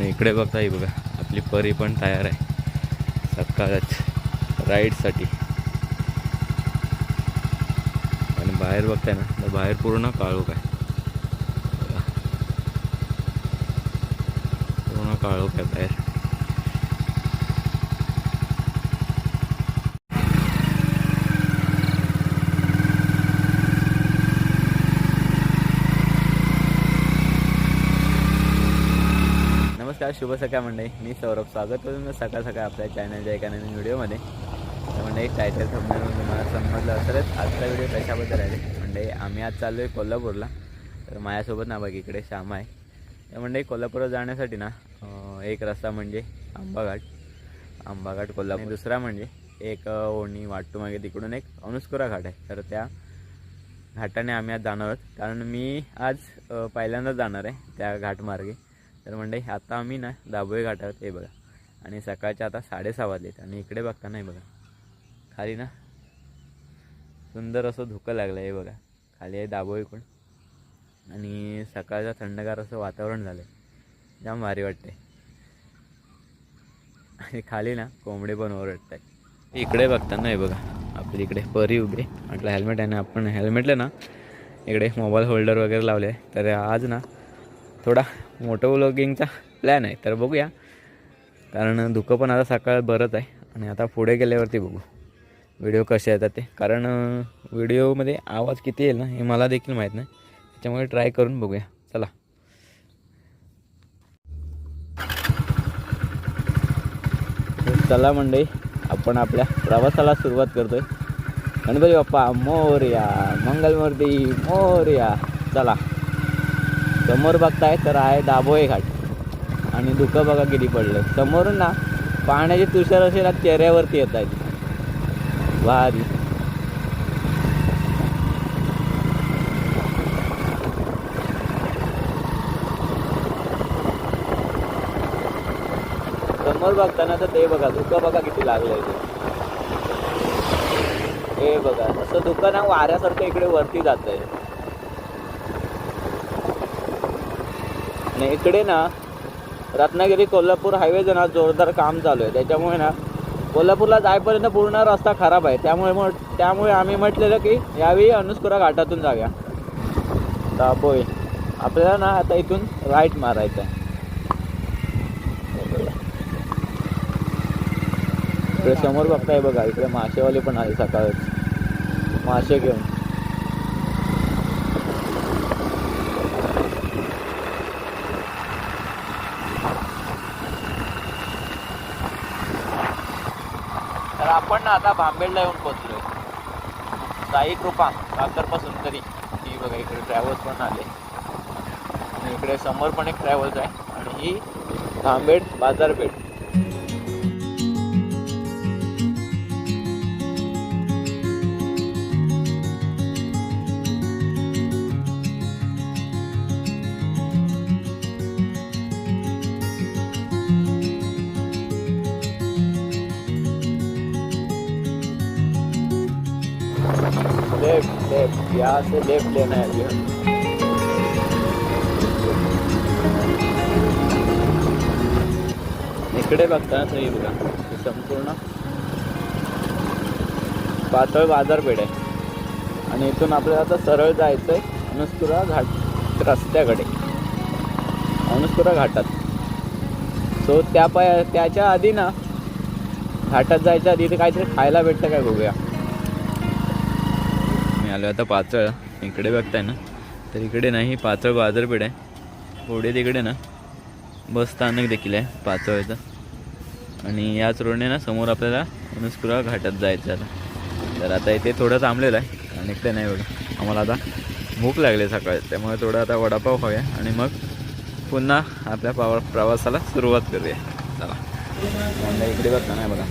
आणि इकडे बघता ही बघा आपली परी पण तयार आहे. सकाळच राईडसाठी. आणि बाहेर बघताय ना तर बाहेर पूर्ण काळोख आहे. पूर्ण काळोख आहे बाहेर. शुभ सकाळ मंडळी. मी सौरभ स्वागत करून सकाळ सकाळ आपल्या चॅनलच्या एका नवीन व्हिडिओमध्ये तर म्हणजे टायटल समजून तुम्हाला समजलं असेलच आजचा व्हिडिओ कशाबद्दल आहे? म्हणजे आम्ही आज चाललो आहे कोल्हापूरला. तर माझ्यासोबत ना बघ इकडे श्याम आहे. तर म्हणजे कोल्हापूरला जाण्यासाठी ना एक रस्ता म्हणजे आंबाघाट. आंबाघाट कोल्हापूर. दुसरा म्हणजे एक ओणी वाटतो मागे तिकडून एक अनुस्कुरा घाट आहे. तर त्या घाटाने आम्ही आज जाणार आहोत. कारण मी आज पहिल्यांदा पहिल्यांदाच जाणार आहे त्या घाटमार्गे. तर म्हणजे आता आम्ही ना दाबोळी घाटावर हे बघा. आणि सकाळच्या आता साडेसहा वाजलेत आणि इकडे बघता नाही बघा. खाली ना सुंदर असं धुकं लागलं आहे बघा. खाली आहे दाबोळी पण. आणि सकाळचं थंडगार असं वातावरण झालं आहे जाम भारी वाटते आणि खाली ना कोंबडे पण ओरडत आहे इकडे बघताना हे बघा आपली इकडे परी उभे म्हटलं हेल्मेट आहे ना आपण हेल्मेटला ना इकडे मोबाईल होल्डर वगैरे लावले आहे. तर आज ना थोडा मोठं व्लॉगिंगचा प्लॅन आहे तर बघूया. कारण धुकं पण आता सकाळ बरंच आहे. आणि आता पुढे गेल्यावरती बघू. व्हिडिओ कसे येतात ते. कारण व्हिडिओमध्ये आवाज किती येईल ना हे मला देखील माहीत नाही. त्याच्यामुळे ट्राय करून बघूया. चला. चला मंडळी आपण आपल्या प्रवासाला सुरुवात करतोय. गणपती बाप्पा मोर्या मंगलमूर्ती मोर्या. चला. समोर बघताय तर आहे दाभोळे घाट. आणि धुकं बघा किती पडलं समोरून ना पाण्याचे तुषार असे ना चेहऱ्यावरती येत आहेत. भारी. समोर बघताना तर ते बघा धुकं बघा किती लागलंय ते. हे बघा असं धुकं ना वाऱ्यासारखं इकडे वरती जात आहे आणि इकडे ना रत्नागिरी कोल्हापूर हायवेचं ना जोरदार काम चालू आहे. त्याच्यामुळे ना कोल्हापूरला जायपर्यंत पूर्ण रस्ता खराब आहे. त्यामुळे मग त्यामुळे आम्ही म्हटलेलं की यावेळी अनुस्कुरा घाटातून जाऊया. दाबोय आपल्याला ना आता इथून राईट मारायचं आहे इकडे समोर बघताय बघा इकडे मासेवाले पण आहे सकाळच. मासे घेऊन तर आपण ना आता भांबेडला येऊन पोहोचलोय साई कृपा साखरपासून तरी. ही बघा इकडे ट्रॅव्हल्स पण आले. आणि इकडे समोर पण एक ट्रॅव्हल्स आहे. आणि ही भांबेड बाजारपेठ. यहाँ से लेफ्ट लेना है अभी इकडे बघता तर हे बघा संपूर्ण पातळ बाजारपेठ आहे. आणि इथून आपल्याला आता सरळ जायचं आहे अनुस्कुरा घाट रस्त्याकडे. अनुस्कुरा घाटात. सो त्या पाय त्याच्या आधी ना घाटात जायच्या आधी इथे काहीतरी खायला भेटतं काय बघूया. आलो आता पाचळ इकडे बघताय ना? तर इकडे नाही पाचळ बाजारपेठ आहे. पुढे तिकडे ना बस स्थानक देखील आहे पाचळचं आणि याच रोडने ना समोर आपल्याला अनुस्कुरा घाटात जायचं आता. तर आता इथे थोडं थांबलेलं आहे. आणि इकडे नाही बघा आम्हाला आता भूक लागली सकाळी. त्यामुळे थोडं आता वडापाव खाऊया. आणि मग पुन्हा आपल्या पावा प्रवासाला सुरुवात करूया. चला. इकडे बघता नाही बघा.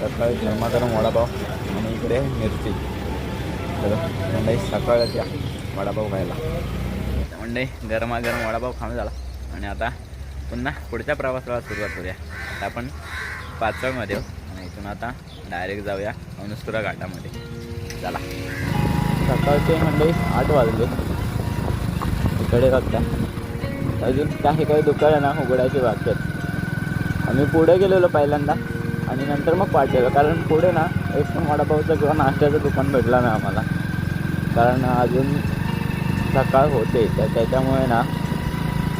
सकाळी गरमागरम वडापाव आणि इकडे मिरची. तर मंडई सकाळच या वडापाव खायला. मंडई गरमागरम वडापाव खाणं झाला. आणि आता पुन्हा पुढच्या प्रवासाला सुरुवात करूया. आता आपण पाचवमध्ये आणि इथून आता डायरेक्ट जाऊया अनुस्कुरा घाटामध्ये. चला. सकाळचे मंडई आठ वाजले. इकडे बघता अजून काही काही दुकानं ना उघडायची बाकी आम्ही पुढे गेलेलो पहिल्यांदा. आणि नंतर मग पाठवलं. कारण पुढे ना एक पण वडापावचं किंवा नाश्त्याचं दुकान भेटलं नाही आम्हाला. कारण अजून सकाळ होते तर त्याच्यामुळे ना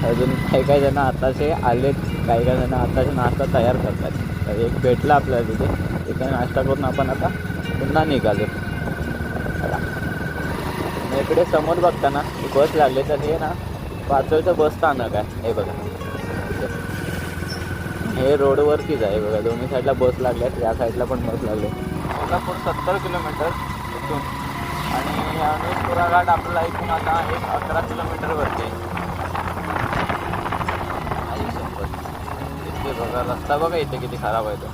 अजून काही काही जण आताचे आलेत काही काही जण आताचे नाश्ता तयार करतात. तर एक भेटला आपल्याला तिथे तिथे नाश्ता करून आपण आता पुन्हा निघालो. इकडे समोर बघताना बस लागले तर हे ना पाचवीचं बस स्थानक आहे. हे बघा. हे रोडवरतीच आहे. बघा दोन्ही साईडला बस लागल्यात या साईडला पण बस लागले. कोल्हापूर सत्तर किलोमीटर इथून आणि घाट आपला इथून आता एक अकरा किलोमीटरवरती आहे. इथे बघा रस्ता बघा इथे किती खराब आहे तो.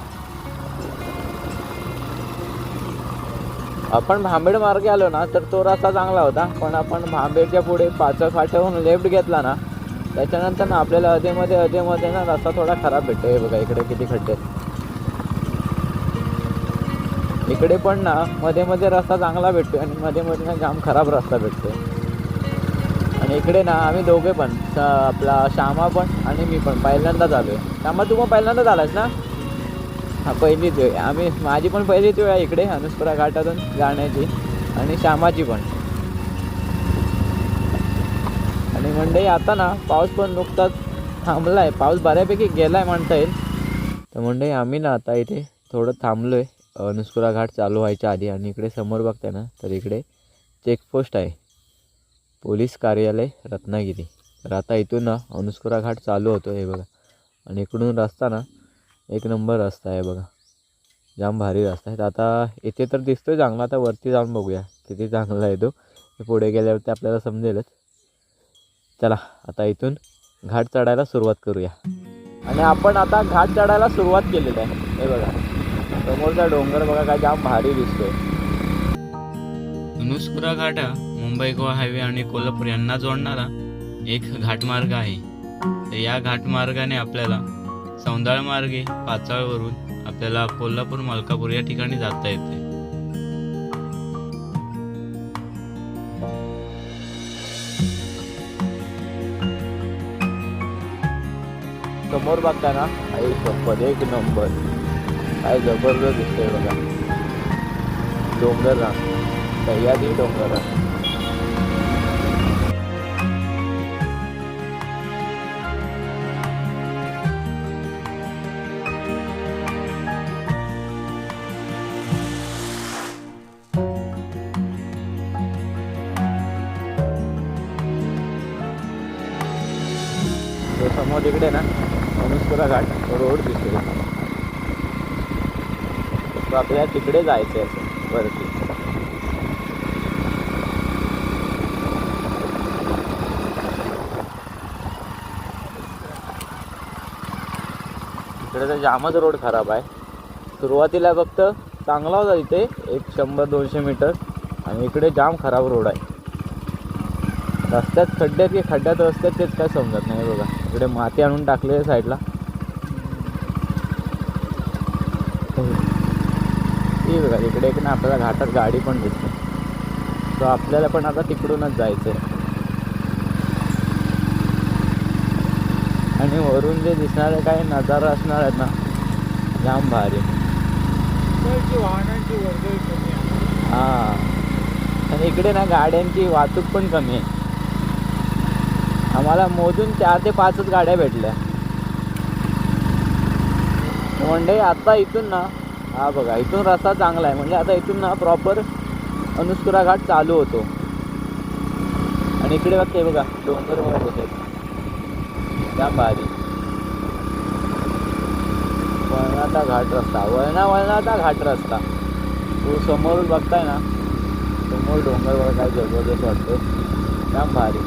आपण भांबेड मार्गे आलो ना तर तो रस्ता चांगला होता पण आपण भांबेडच्या पुढे पाच फाट्याहून लेफ्ट घेतला ना त्याच्यानंतर ना आपल्याला अधेमध्ये अधेमध्ये ना रस्ता थोडा खराब भेटतो. हे बघा इकडे किती खड्डे आहेत. इकडे पण ना मध्ये मध्ये रस्ता चांगला भेटतो आणि मध्ये मध्ये ना जाम खराब रस्ता भेटतो आणि इकडे ना आम्ही दोघे पण आपला श्यामा पण आणि मी पण पहिल्यांदाच आहे श्यामा तू पण पहिल्यांदाच आलास ना? हा पहिलीच वेळ. आम्ही माझी पण पहिलीच वेळ आहे इकडे अनुस्पुरा घाटातून जाण्याची आणि श्यामाची पण. आणि मंडई आता ना पाऊस पण नुकताच थांबला आहे पाऊस बऱ्यापैकी गेला आहे म्हणता येईल. तर मंडई आम्ही ना आता इथे थोडं थांबलो आहे अनुस्पुरा घाट चालू व्हायच्या आधी आणि इकडे समोर बघताय ना तर इकडे चेकपोस्ट आहे. पोलीस कार्यालय रत्नागिरी. तर आता इथून ना अनुस्कुरा घाट चालू होतो हे बघा. आणि इकडून रस्ता ना एक नंबर रस्ता आहे बघा. जाम भारी रस्ता आहे. तर आता इथे तर दिसतोय चांगला आता वरती जाऊन बघूया किती चांगला आहे तो. हे पुढे गेल्यावरती आपल्याला समजेलच. चला आता इथून घाट चढायला सुरुवात करूया. आणि आपण आता घाट चढायला सुरुवात केलेली आहे. हे बघा. समोरचा डोंगर बघा काय जाम भारी दिसतोय. नुस्कुरा घाट हा मुंबई गोवा हायवे आणि कोल्हापूर यांना जोडणारा एक घाटमार्ग आहे. तर या घाटमार्गाने आपल्याला सौंदाळ मार्गे पाचाळवरून आपल्याला कोल्हापूर मलकापूर या ठिकाणी जाता येते. समोर बघता ना आई शपथ एक नंबर. काय जबरदस्त दिसतंय बघा. डोंगर रांग सह्याद्री डोंगर रांग तो समोर इकडे ना अनुस्पुरा घाट. रोड दिसतोय. तर आपल्याला तिकडे जायचं आहे असं वरती. इकडे तर जामच रोड खराब आहे. सुरुवातीला फक्त चांगला होता इथे एक शंभर दोनशे मीटर आणि इकडे जाम खराब रोड आहे. रस्त्यात खड्ड्यात की खड्ड्यात रस्त्यात तेच काय समजत नाही बघा. इकडे माती आणून टाकले साईडला. ती बघा इकडे एक ना आपल्याला घाटात गाडी पण दिसते. तो आपल्याला पण आता तिकडूनच जायचं आहे आणि वरून जे दिसणारे काही नजारा असणार आहेत ना जाम भारी. वाहनांची कमी आहे. हां. आणि इकडे ना गाड्यांची वाहतूक पण कमी आहे. आम्हाला मोजून चार ते पाचच गाड्या भेटल्या. म्हणजे आता इथून ना हा बघा इथून रस्ता चांगला आहे. म्हणजे आता इथून ना प्रॉपर अनुस्कुरा घाट चालू होतो. आणि इकडे बघते बघा डोंगर बघा होते. त्या भारी वळणाचा घाट रस्ता. वळणा वळणाचा घाट रस्ता. तो समोर बघताय ना समोर डोंगर बघा काय जबरदस्त वाटतो त्या भारी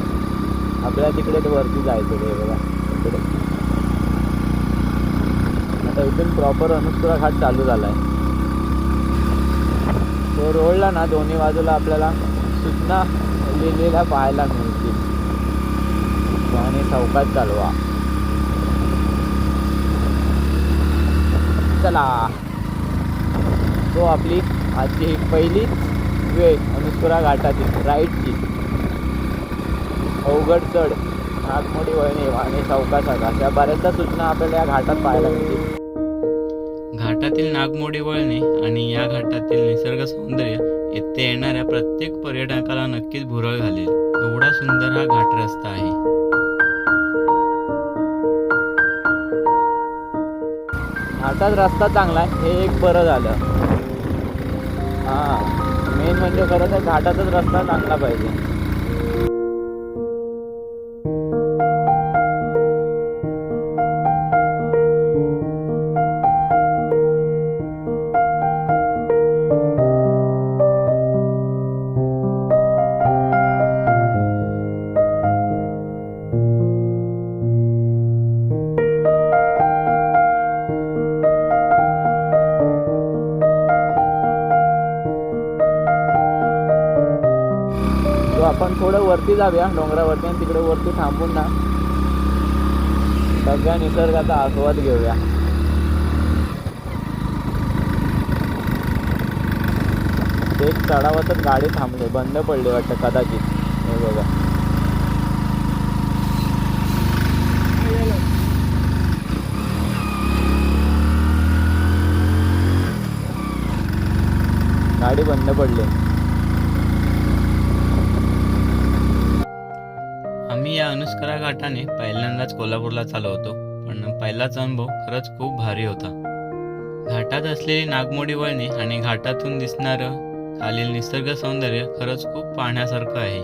आपल्या तिकडे वरती जायचं ते बघा. तिकडे. इथून प्रॉपर अनुस्कुरा घाट चालू झाला आहे तो रोडला ना दोन्ही बाजूला आपल्याला सूचना लिहिलेल्या पाहायला मिळतील. आणि चौकात चालवा. चला. तो आपली आजची ही पहिली वेळ अनुस्कुरा घाटातील राईटची. अवघड चढ नागमोडी वळणे आणि चौकासाका अशा बऱ्याचशा सूचना आपल्याला या घाटात पाहायला मिळतील. घाटातील नागमोडी वळणे आणि या घाटातील निसर्ग सौंदर्य येथे येणाऱ्या प्रत्येक पर्यटकाला नक्कीच भुरळ घालेल. एवढा सुंदर हा घाट रस्ता आहे. घाटात रस्ता चांगला आहे. हे एक बरं झालं. हां मेन म्हणजे खरं तर घाटातच रस्ता चांगला पाहिजे. वरती जाऊया डोंगरावरती आणि तिकडे वरती थांबून ना. सगळ्या निसर्गाचा आस्वाद घेऊया. एक चढावातच गाडी थांबली बंद पडली वाटतं कदाचित. हे बघा. गाडी बंद पडली. अनुष्करा घाटाने पहिल्यांदाच कोल्हापूरला चालू होतो पण पहिलाच अनुभव खरंच खूप भारी होता. घाटात असलेली नागमोडी वळणे आणि घाटातून दिसणारं खालील निसर्ग सौंदर्य खरंच खूप पाहण्यासारखं आहे.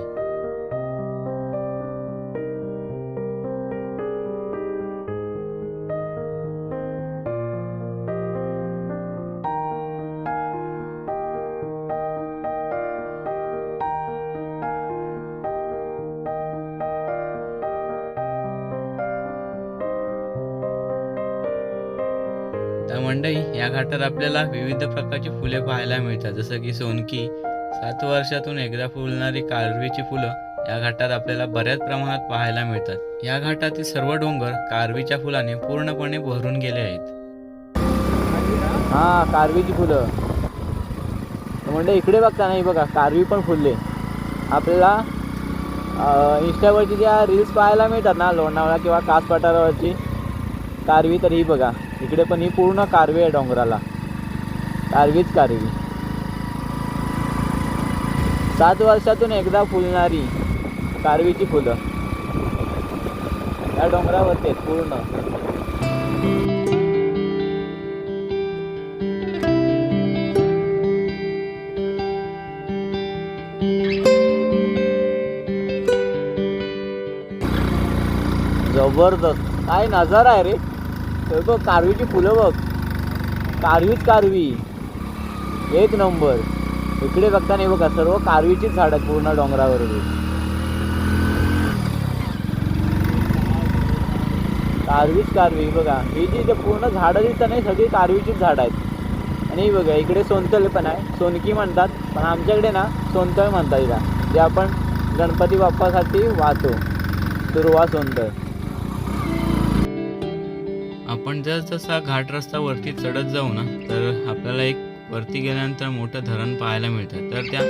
मंडई या घाटात आपल्याला विविध प्रकारची फुले पाहायला मिळतात. जसं की सोनकी सात वर्षातून एकदा फुलणारी कारवीची फुलं या घाटात आपल्याला बऱ्याच प्रमाणात पाहायला मिळतात. या घाटातील सर्व डोंगर कारवीच्या फुलाने पूर्णपणे भरून गेले आहेत. हा कारवीची फुलं. म्हणजे इकडे बघता नाही बघा कारवी पण फुलले. आपल्याला इंस्टावरची ज्या रील्स पाहायला मिळतात ना लोणावळा किंवा कास पठारावरची कारवी तर ही बघा. इकडे पण ही पूर्ण कारवी आहे डोंगराला. कारवीच कारवी. सात वर्षातून एकदा फुलणारी कारवीची फुलं. या डोंगरावरती आहेत पूर्ण. जबरदस्त. काय नजारा आहे रे. हे बघ कारवीची फुलं बघ. कारवीच कारवी. एक नंबर. इकडे बघता नाही बघा सर्व कारवीचीच झाड आहेत पूर्ण डोंगरावर कारवीच कारवी बघा. ही जी जे पूर्ण झाडं दिसतात नाही सगळी कारवीचीच झाडं आहेत. आणि ही बघा इकडे सोनतळ पण आहे. सोनकी म्हणतात पण आमच्याकडे ना सोनतळ म्हणतात हिला. जे आपण गणपती बाप्पासाठी वाहतो. दुर्वा सोनतळ. आपण जर जसा घाट रस्ता वरती चढत जाऊ ना तर आपल्याला एक वरती गेल्यानंतर मोठं धरण पाहायला मिळतं. तर त्या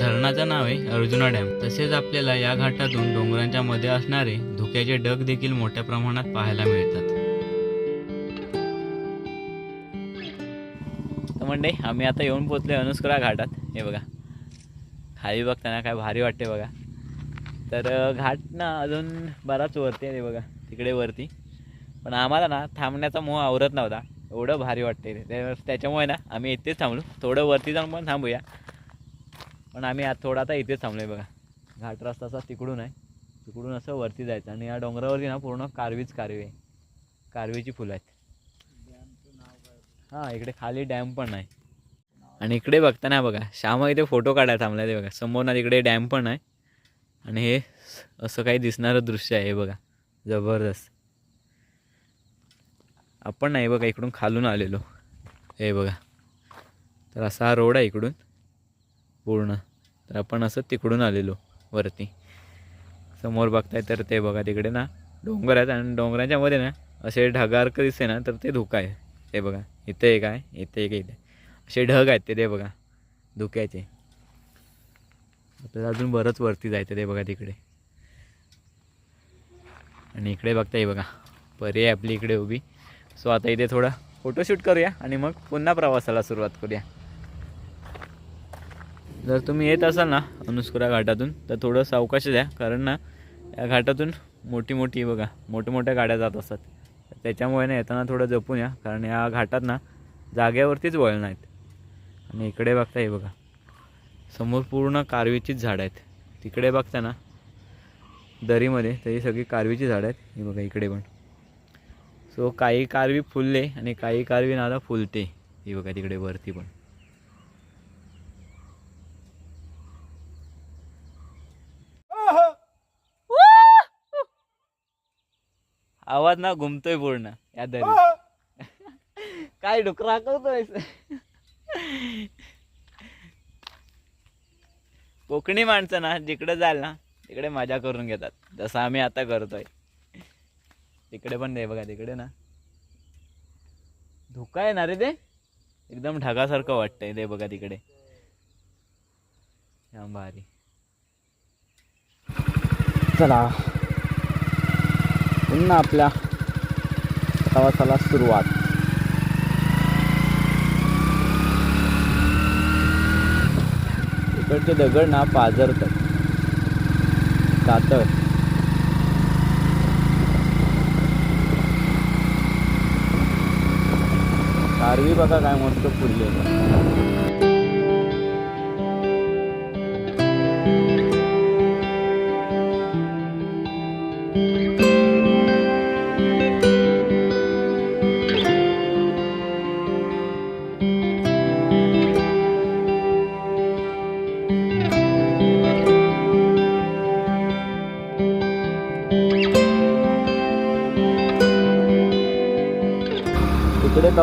धरणाचं नाव आहे अर्जुना डॅम. तसेच आपल्याला या घाटातून डोंगरांच्या मध्ये असणारे धुक्याचे डग देखील मोठ्या प्रमाणात पाहायला मिळतात. म्हणजे आम्ही आता येऊन पोचलो अनुस्कुरा घाटात. हे बघा. खाली बघताना काय भारी वाटते बघा. तर घाट ना अजून बराच वरती आहे बघा. तिकडे वरती. पण आम्हाला ना थांबण्याचा मोह आवरत नव्हता. एवढं भारी वाटते रे. त्या- त्याच्यामुळे ना आम्ही इथेच थांबलो. थोडं वरती जाऊन पण थांबूया. पण आम्ही आज थोडा आता इथेच थांबलो बघा. घाट रस्ता असा तिकडून आहे. तिकडून असं वरती जायचं. आणि या डोंगरावरती ना पूर्ण कारवीच कारवी. आहे कारवीची फुलं आहेत. हां इकडे खाली डॅम पण आहे. आणि इकडे बघताना बघा श्यामा इथे फोटो काढायला थांबला ते बघा. समोर ना तिकडे डॅम पण आहे. आणि हे असं काही दिसणारं दृश्य आहे हे बघा. जबरदस्त. आपण नाही बघा इकडून खालून आलेलो. हे बघा. तर असा हा रोड आहे इकडून. पूर्ण. तर आपण असं तिकडून आलेलो वरती. समोर बघताय तर ते बघा तिकडे ना डोंगर आहेत आणि डोंगराच्या मध्ये ना असे ढगारक दिसते ना तर ते धुका आहे. ते बघा. इथे एक आहे इथे एक इथे. असे ढग आहेत ते ते बघा. धुक्याचे आपल्याला अजून बरंच वरती जायचं ते बघा तिकडे. आणि इकडे बघताय बघा. परी आहे आपली इकडे उभी. सो आता इथे थोडं फोटोशूट करूया आणि मग पुन्हा प्रवासाला सुरुवात करूया. जर तुम्ही येत असाल ना अनुस्कुरा घाटातून तर थोडं सावकाश द्या कारण ना या घाटातून मोठी मोठी बघा मोठ्या मोठ्या गाड्या जात असतात. त्याच्यामुळे ना येताना थोडं जपून या कारण या घाटात ना जाग्यावरतीच वळण आहेत. आणि इकडे बघता हे बघा समोर पूर्ण कारवीचीच झाडं आहेत. तिकडे बघता ना दरीमध्ये तरी सगळी कारवीची झाडं आहेत. हे बघा इकडे पण. सो काही कारवी फुलले आणि काही कारवी नाला फुलते. ही बघा तिकडे वरती पण. आवाज ना घुमतोय पूर्ण या दरी. काय डुकरा करतोय कोकणी माणसं ना जिकडे जाल ना तिकडे मजा करून घेतात. जसं आम्ही आता करतोय. तिकडे पण नाही बघा तिकडे ना. धोका आहे ना रे ते? एकदम ढगासारखं वाटतंय ते बघा तिकडे. भारी चला. पुन्हा आपल्या प्रवासाला सुरुवात. इकडचे दगड ना पाझरतात. कातळ आरवी बघा काय मस्त फुलले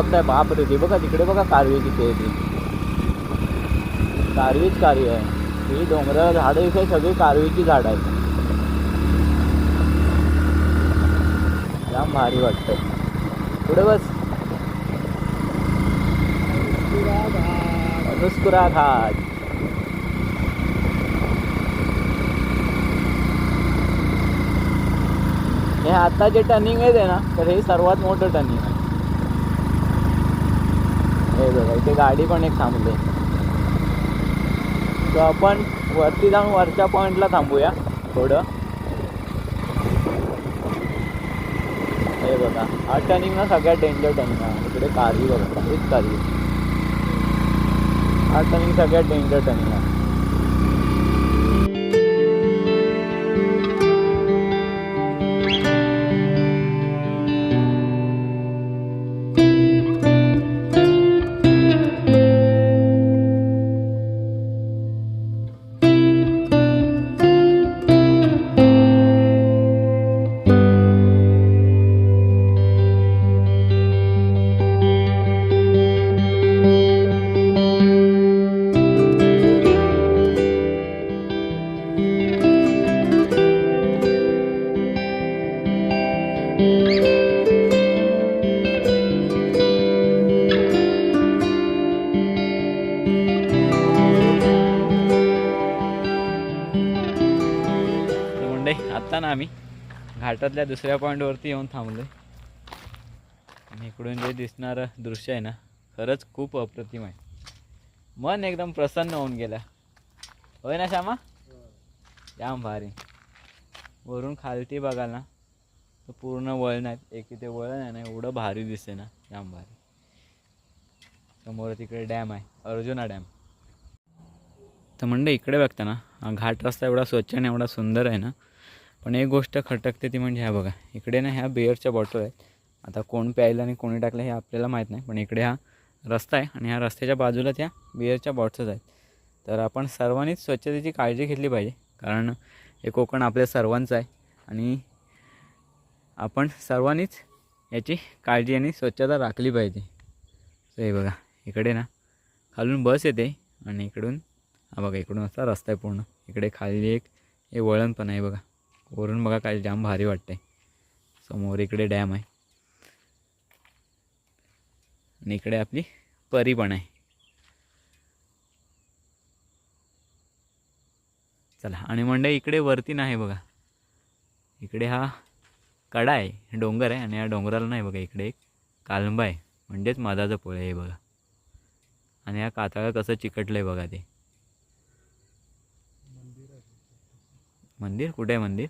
बघताय बाप रे. ते बघा तिकडे बघा कारवी किती आहे. ती कारवीच कारवी आहे. ही डोंगर झाडं इथे सगळी कारवीची झाडं आहेत. जाम भारी वाटतं पुढे बस. अनुस्कुरा घाट. हे आता जे टर्निंग आहे ना तर हे सर्वात मोठं टर्निंग आहे. हे बघा इथे गाडी पण एक थांबली. तर आपण वरती जाऊन वरच्या पॉईंटला थांबूया थोडं हे बघा हा टर्निंग ना सगळ्यात डेंजर टर्निंग आहे. इकडे कारी बघा हेच कारी हा टर्निंग सगळ्यात डेंजर टर्निंग आहे. आम्ही. घाटातल्या दुसऱ्या पॉईंटवरती येऊन थांबलो आणि इकडून जे दिसणारं दृश्य आहे ना खरंच खूप अप्रतिम आहे. मन एकदम प्रसन्न होऊन गेलं. होय ना श्यामा? याम भारी. वरून खालती बघाल ना तर पूर्ण वळण आहेत. एक इथे वळण आहे ना एवढं भारी दिसते ना याम भारी. समोर तिकडे डॅम आहे अर्जुना डॅम. तर म्हणजे इकडे बघता ना हा घाट रस्ता एवढा स्वच्छ आणि एवढा सुंदर आहे ना पण एक गोष्ट खटकते ती म्हणजे ह्या बघा इकडे ना ह्या बिअरच्या बॉटल आहेत. आता कोण प्यायला आणि कोणी टाकलं हे आपल्याला माहीत नाही पण इकडे हा रस्ता आहे आणि ह्या रस्त्याच्या बाजूला त्या बिअरच्या बॉटल्स आहेत. तर आपण सर्वांनीच स्वच्छतेची काळजी घेतली पाहिजे कारण हे कोकण आपल्या सर्वांचं आहे आणि आपण सर्वांनीच याची काळजी आणि स्वच्छता राखली पाहिजे. तर हे बघा इकडे ना खालून बस येते आणि इकडून हा बघा इकडून असा रस्ता आहे पूर्ण. इकडे खाली एक हे वळण पण आहे बघा. वरून बघा काय जाम भारी वाटतंय. समोर इकडे डॅम आहे. आणि इकडे आपली परी पण आहे. चला आणि मंडई इकडे वरती नाही बघा. इकडे हा कडा आहे डोंगर आहे आणि या डोंगराला नाही बघा इकडे एक कालंबा आहे. म्हणजेच मधाचं पोळ आहे बघा. आणि या कातळा कसं चिकटलं आहे बघा ते. मंदिर कुठे आहे मंदिर?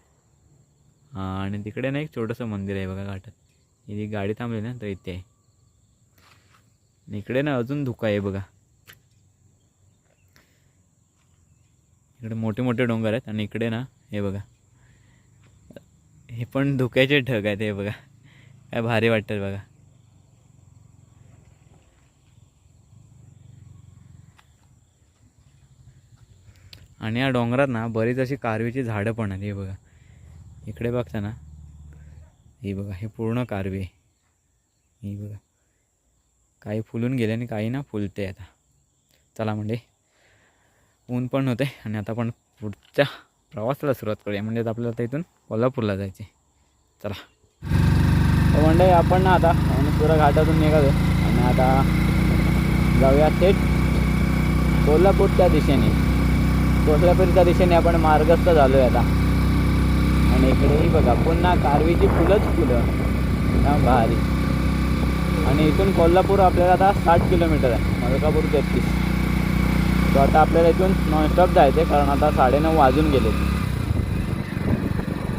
आणि तिकडे ना एक छोटंसं मंदिर आहे बघा घाटात. इथे गाडी थांबली ना तर इथे आहे. इकडे ना अजून धुका आहे बघा. इकडे मोठे मोठे डोंगर आहेत आणि इकडे ना हे बघा. हे पण धुक्याचे ढग आहेत हे बघा. काय भारी वाटतात बघा. आणि या डोंगरात ना बरीच अशी कारवीची झाडं पण आहेत हे बघा. इकडे बघता ना. हे बघा हे पूर्ण कारवी. आहे ही बघा. काही फुलून गेले आणि काही ना फुलते आता. चला म्हणजे ऊन पण होते आणि आता आपण पुढच्या प्रवासाला सुरुवात करूया. म्हणजे आपल्याला आता इथून कोल्हापूरला जायचे चला. तर म्हणजे आपण ना आता पुरा घाटातून निघालो आणि आता जाऊया थेट कोल्हापूरच्या दिशेने. कोल्हापूरच्या दिशेने आपण मार्गस्थ झालो आहे आता. आणि इकडेही बघा पुन्हा कारवीची फुलंच फुलं. ना भारी. आणि इथून कोल्हापूर आपल्याला आता साठ किलोमीटर आहे मलकापूर तेहतीस तो आता आपल्याला इथून नॉनस्टॉप जायचं आहे कारण आता साडेनऊ वाजून गेले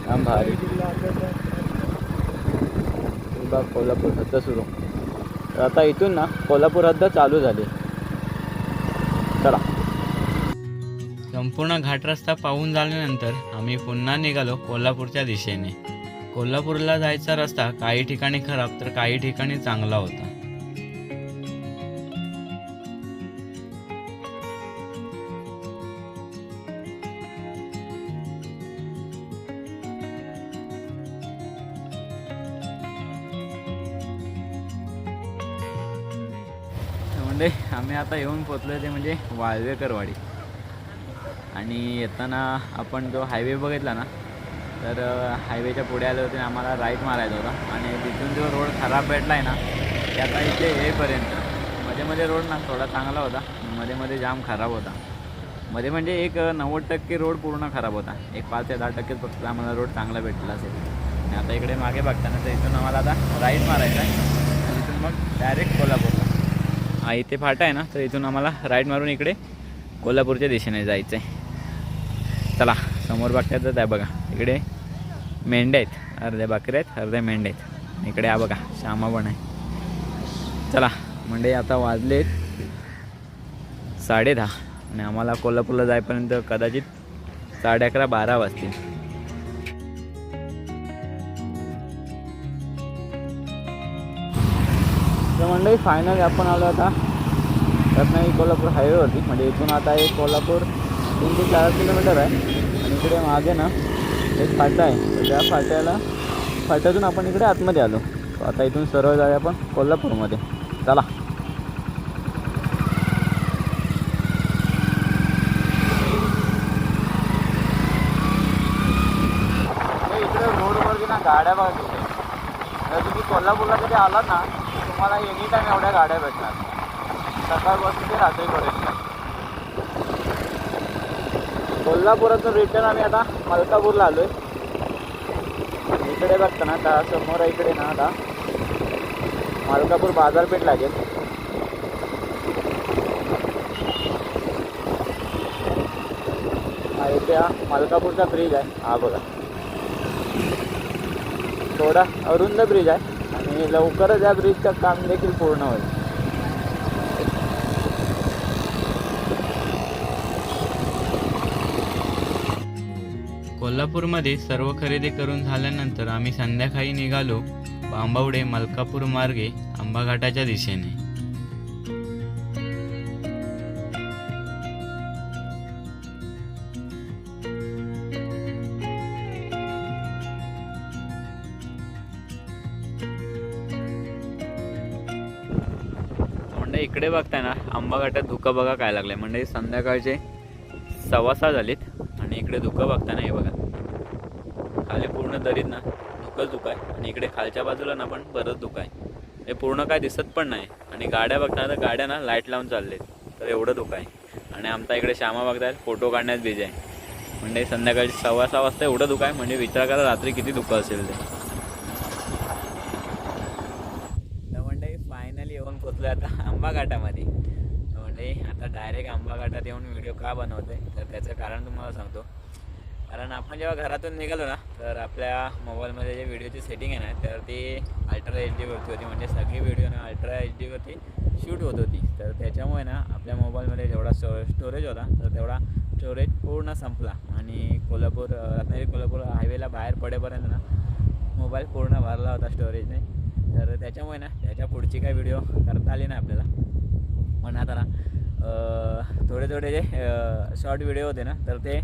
जाम भारी. बघ कोल्हापूर हद्द सुरू. तर आता इथून ना कोल्हापूर हद्द चालू झाली. चला. संपूर्ण घाट रस्ता पाहून झाल्यानंतर आम्ही पुन्हा निघालो कोल्हापूरच्या दिशेने. कोल्हापूरला जायचा रस्ता काही ठिकाणी खराब तर काही ठिकाणी चांगला होता. म्हणजे आम्ही आता येऊन पोचलो ते म्हणजे वाळवेकरवाडी. आणि येताना आपण जो हायवे बघितला ना तर हायवेच्या पुढे आले होते आम्हाला राईट मारायचा होता. आणि तिथून जो रोड खराब भेटला आहे ना ते आता इथे येईपर्यंत मध्ये मध्ये रोड ना थोडा चांगला होता. मध्ये मध्ये जाम खराब होता. मध्ये म्हणजे एक नव्वद टक्के रोड पूर्ण खराब होता. एक पाच ते दहा टक्केच फक्त आम्हाला रोड चांगला भेटला असेल. आणि आता इकडे मागे बघताना तर इथून आम्हाला आता राईट मारायचा आहे. आणि इथून मग डायरेक्ट कोल्हापूरला हा इथे फाटा आहे ना तर इथून आम्हाला राईट मारून इकडे कोल्हापूरच्या दिशेने जायचं आहे चला समोर बघतायत आहे बघा. इकडे मेंढ्या आहेत अर्ध्या बकऱ्या आहेत अर्ध्या मेंढ्या आहेत. इकडे हा बघा श्यामा पण आहे. चला म्हणजे आता वाजलेत साडे दहा आणि आम्हाला कोल्हापूरला जायपर्यंत कदाचित साडे अकरा बारा वाजतील. तर मंडळी फायनली आपण आलो आता रत्नागिरी कोल्हापूर हायवेवरती म्हणजे इथून आता आहे कोल्हापूर तीन ते चार किलोमीटर आहे. आणि इकडे मागे ना एक फाटा आहे. तर त्या फाट्याला फाट्यातून आपण इकडे आतमध्ये आलो. आता इथून सरळ जाऊया आपण कोल्हापूरमध्ये. चला. इकडे रोडवरती ना गाड्या बघा. किती जर तुम्ही कोल्हापूरला कधी आलात ना तुम्हाला एनी टाईम एवढ्या गाड्या भेटणार. सकाळपासून ते रात्रीपर्यंत कोल्हापुरातून रिटर्न आम्ही आता मलकापूरला आहे इकडे बघता ना आता समोर इकडे ना आता. मलकापूर बाजारपेठ लागेल. हा इथे हा मलकापूरचा ब्रिज आहे. हा बघा. थोडा अरुंद ब्रिज आहे. आणि लवकरच या ब्रिजचं काम देखील पूर्ण होईल. कोल्हापूरमध्ये सर्व खरेदी करून झाल्यानंतर आम्ही संध्याकाळी निघालो बांबावडे मलकापूर मार्गे आंबाघाटाच्या दिशेने. म्हणजे इकडे बघताय ना आंबा घाटात धुकं बघा काय लागलंय. म्हणजे संध्याकाळचे सव्वा सहा झालीत आणि इकडे धुकं बघताना हे बघा. पूर्ण दरीत ना धुकंच दुख आहे आणि इकडे खालच्या बाजूला ना पण बरंच दुख आहे हे पूर्ण काय दिसत पण नाही. आणि गाड्या बघताना तर गाड्या ना लाइट लावून चाललेत. तर एवढं दुःख आहे आणि आमचा इकडे श्यामा बघताय फोटो काढण्यात बिझी आहे. म्हणजे संध्याकाळी सव्वा सहा वाजता एवढं दुःख आहे म्हणजे विचार करा रात्री किती दुःख असेल ते. म्हणजे फायनली येऊन पोचलो आता आंबा घाटामध्ये म्हणजे आता डायरेक्ट आंबा घाटात येऊन व्हिडिओ का बनवते तर त्याचं कारण तुम्हाला सांगतो. कारण आपण जेव्हा घरातून निघालो ना तर आपल्या मोबाईलमध्ये जे व्हिडिओची सेटिंग आहे ना तर ती अल्ट्रा एच डीवरती होती. म्हणजे सगळी व्हिडिओ ना अल्ट्रा एच डीवरती शूट होत होती. तर त्याच्यामुळे ना आपल्या मोबाईलमध्ये जेवढा स्टो स्टोरेज होता तर तेवढा स्टोरेज पूर्ण संपला. आणि कोल्हापूर रत्नागिरी कोल्हापूर हायवेला बाहेर पडेपर्यंत ना मोबाईल पूर्ण भरला होता स्टोरेजने तर त्याच्यामुळे ना त्याच्या पुढची काही व्हिडिओ करता आली ना आपल्याला. पण आता ना थोडे थोडे जे शॉर्ट व्हिडिओ होते ना तर ते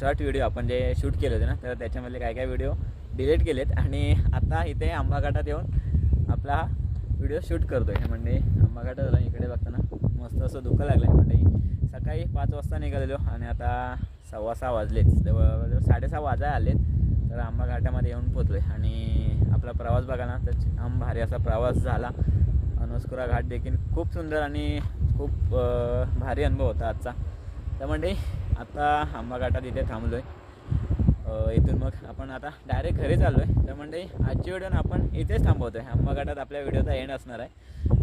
शॉर्ट व्हिडिओ आपण जे शूट केले होते ना तर त्याच्यामधले काय काय व्हिडिओ डिलीट केलेत. आणि आता इथे आंबाघाटात येऊन आपला व्हिडिओ शूट करतो आहे म्हणजे आंबाघाटात इकडे बघताना मस्त असं दुःख लागलं आहे म्हणजे सकाळी पाच वाजता निघालेलो आणि आता सव्वा सहा वाजलेच जवळ साडेसहा वाजाय आलेत. तर आंबा घाटामध्ये येऊन पोचलो आहे आणि आपला प्रवास बघा ना तर आम भारी असा प्रवास झाला. अनुस्कुरा घाट देखील खूप सुंदर आणि खूप भारी अनुभव होता आजचा. तर म्हणजे आता आंबा घाटात इथे थांबलो आहे इथून मग आपण आता डायरेक्ट घरी चाललो आहे तर म्हणजे आजची व्हिडिओ ना आपण इथेच थांबवतो आहे आंबा घाटात आपल्या व्हिडिओचा एंड असणार आहे.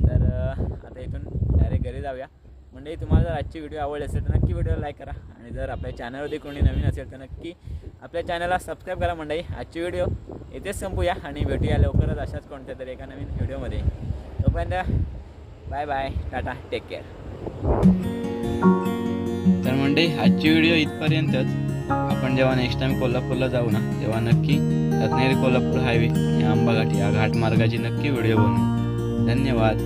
तर आता इथून डायरेक्ट घरी जाऊया. म्हणजे तुम्हाला जर आजची व्हिडिओ आवडली असेल तर नक्की व्हिडिओ लाईक करा. आणि जर आपल्या चॅनलवरती कोणी नवीन असेल तर नक्की आपल्या चॅनलला सबस्क्राईब करा मंडळी. आजची व्हिडिओ इथेच संपूया आणि भेटूया लवकरच अशाच कोणत्या तरी एका नवीन व्हिडिओमध्ये. तोपर्यंत bye bye tata. Take care तर आजची व्हिडिओ इथपर्यंतच. आपण जेव्हा नेक्स्ट टाइम कोल्हापूरला जाऊ ना तेव्हा नक्की रत्नागिरी कोल्हापूर हायवे आणि आंबाघाट या घाट मार्गाची नक्की व्हिडिओ बनवू. धन्यवाद.